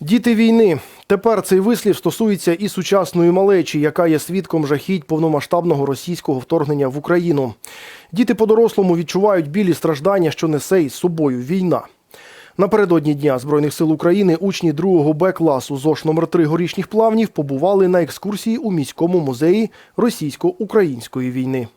Діти війни. Тепер цей вислів стосується і сучасної малечі, яка є свідком жахіть повномасштабного російського вторгнення в Україну. Діти по-дорослому відчувають білі страждання, що несе із собою війна. Напередодні Дня Збройних сил України учні 2 Б класу ЗОШ номер 3 горішніх плавнів побували на екскурсії у міському музеї російсько-української війни.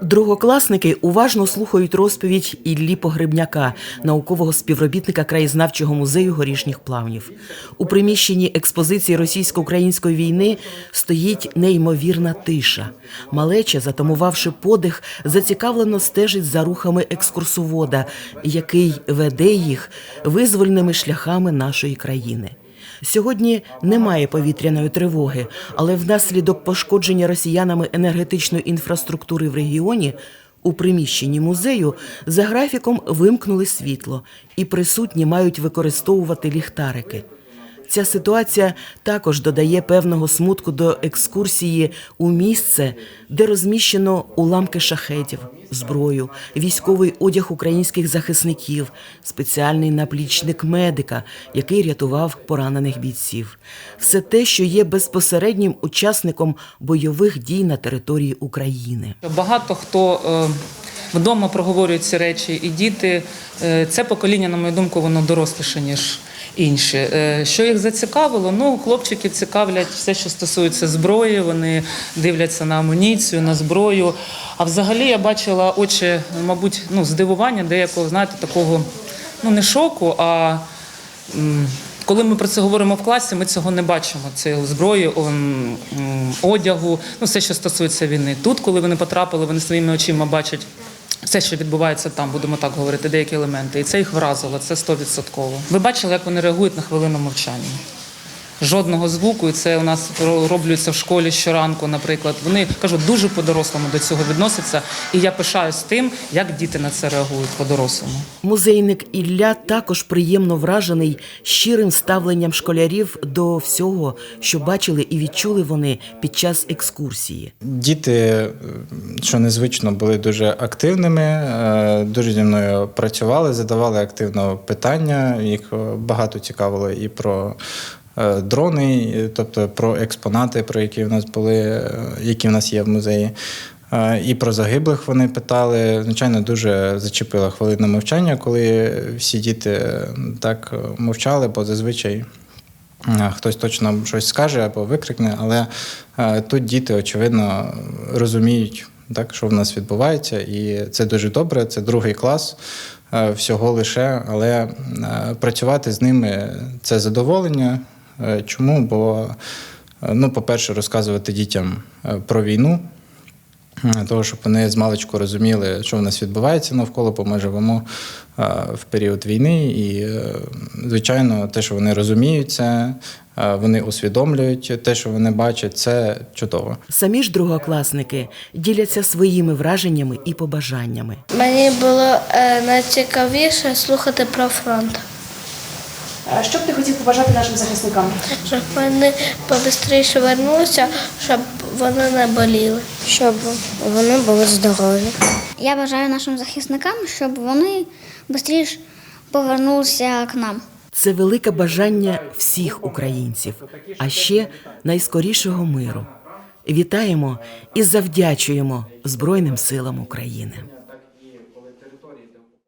Другокласники уважно слухають розповідь Іллі Погребняка, наукового співробітника краєзнавчого музею горішніх плавнів. У приміщенні експозиції російсько-української війни стоїть неймовірна тиша. Малеча, затамувавши подих, зацікавлено стежить за рухами екскурсовода, який веде їх визвольними шляхами нашої країни. Сьогодні немає повітряної тривоги, але внаслідок пошкодження росіянами енергетичної інфраструктури в регіоні у приміщенні музею за графіком вимкнули світло, і присутні мають використовувати ліхтарики. Ця ситуація також додає певного смутку до екскурсії у місце, де розміщено уламки шахетів, зброю, військовий одяг українських захисників, спеціальний наплічник медика, який рятував поранених бійців. Все те, що є безпосереднім учасником бойових дій на території України. Багато хто е, вдома проговорює ці речі, і діти е, це покоління, на мою думку, воно доросліше ніж інші. Е, Що їх зацікавило? Ну, хлопчиків цікавлять все, що стосується зброї. Вони дивляться на амуніцію, на зброю. А взагалі я бачила очі, мабуть, ну, здивування, деякого, знаєте, такого ну не шоку, а коли ми про це говоримо в класі, ми цього не бачимо. Це зброї, одягу, ну все, що стосується війни. Тут, коли вони потрапили, вони своїми очима бачать. Все, що відбувається там, будемо так говорити, деякі елементи. І це їх вразило, це стовідсотково. Ви бачили, як вони реагують на хвилину мовчання? Жодного звуку, і це у нас роблюється в школі щоранку, наприклад. Вони кажу, дуже по-дорослому до цього відносяться. І я пишаюсь тим, як діти на це реагують по-дорослому. Музейник Ілля також приємно вражений щирим ставленням школярів до всього, що бачили і відчули вони під час екскурсії. Діти, е, що незвично, були дуже активними, е, дуже зі мною працювали, задавали активно питання. Їх е, багато цікавило і про дрони, тобто про експонати, про які в нас були, е, які в нас є в музеї. Е, І про загиблих вони питали. Звичайно, дуже зачепила хвилина мовчання, коли всі діти е, так е, мовчали, бо зазвичай Е, Хтось точно щось скаже або викрикне, але е, тут діти, очевидно, розуміють, так, що в нас відбувається, і це дуже добре. Це другий клас е, всього лише, але е, працювати з ними це задоволення. Е, Чому? Бо, е, ну, по-перше, розказувати дітям е, про війну, того, щоб вони з маличку розуміли, що в нас відбувається навколо, бо ми живемо в період війни, і, звичайно, те, що вони розуміють це, е, вони усвідомлюють те, що вони бачать, це чудово. Самі ж другокласники діляться своїми враженнями і побажаннями. Мені було е, найцікавіше слухати про фронт, Що б ти хотів побажати нашим захисникам? щоб вони побистріше вернулися, щоб вони не боліли. щоб вони були здорові. Я бажаю нашим захисникам, щоб вони швидше повернулися к нам. Це велике бажання всіх українців, а ще найскорішого миру. Вітаємо і завдячуємо Збройним силам України.